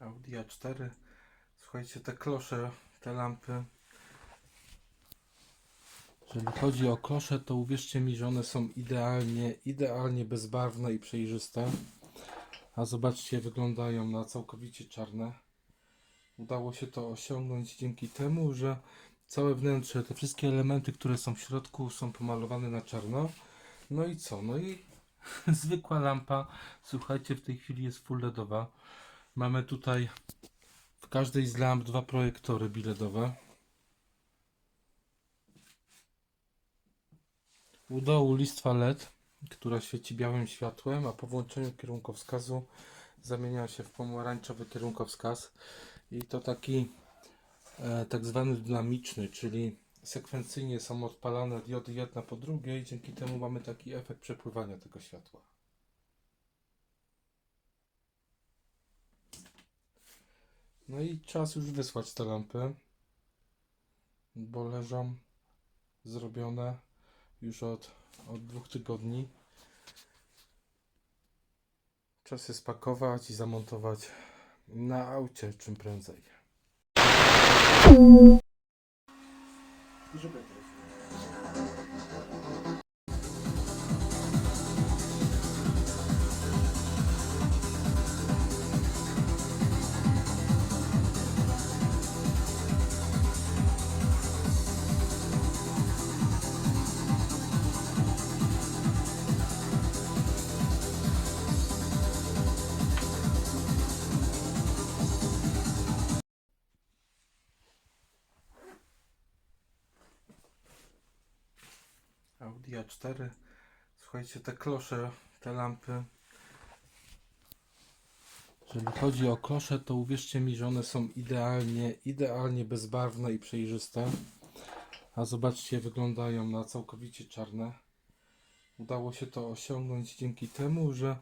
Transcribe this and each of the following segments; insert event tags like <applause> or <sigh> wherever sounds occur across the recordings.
Audi A4. Słuchajcie, te klosze, te lampy. Jeżeli chodzi o klosze, to uwierzcie mi, że one są idealnie, idealnie bezbarwne i przejrzyste. A zobaczcie, wyglądają na całkowicie czarne. Udało się to osiągnąć dzięki temu, że całe wnętrze, te wszystkie elementy, które są w środku, są pomalowane na czarno. No i co? No i <laughs> zwykła lampa, słuchajcie, w tej chwili jest full LEDowa. Mamy tutaj w każdej z lamp dwa projektory biledowe. U dołu listwa LED, która świeci białym światłem, a po włączeniu kierunkowskazu zamienia się w pomarańczowy kierunkowskaz. I to taki e, tak zwany dynamiczny, czyli sekwencyjnie są odpalane diody jedna po drugiej, dzięki temu mamy taki efekt przepływania tego światła. No i czas już wysłać te lampy, bo leżą zrobione już od, od dwóch tygodni. Czas je spakować i zamontować na aucie czym prędzej. Audi A4. Słuchajcie, te klosze, te lampy. Jeżeli chodzi o klosze, to uwierzcie mi, że one są idealnie, idealnie bezbarwne i przejrzyste. A zobaczcie, wyglądają na całkowicie czarne. Udało się to osiągnąć dzięki temu, że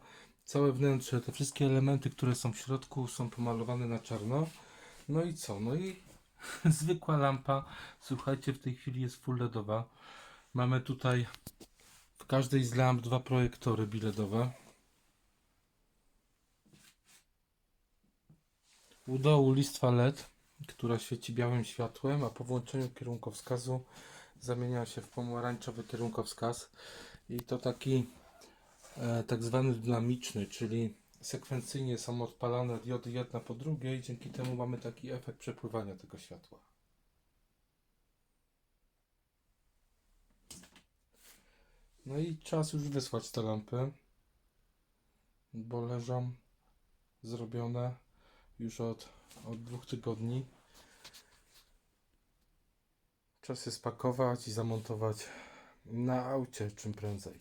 całe wnętrze, te wszystkie elementy, które są w środku, są pomalowane na czarno. No i co? No i <laughs> zwykła lampa, słuchajcie, w tej chwili jest full LEDowa. Mamy tutaj w każdej z lamp dwa projektory biledowe. U dołu listwa LED, która świeci białym światłem, a po włączeniu kierunkowskazu zamienia się w pomarańczowy kierunkowskaz. I to taki e, tak zwany dynamiczny, czyli sekwencyjnie są odpalane diody jedna po drugiej, dzięki temu mamy taki efekt przepływania tego światła. No i czas już wysłać te lampy, bo leżą zrobione już od, od dwóch tygodni. Czas je spakować i zamontować na aucie czym prędzej.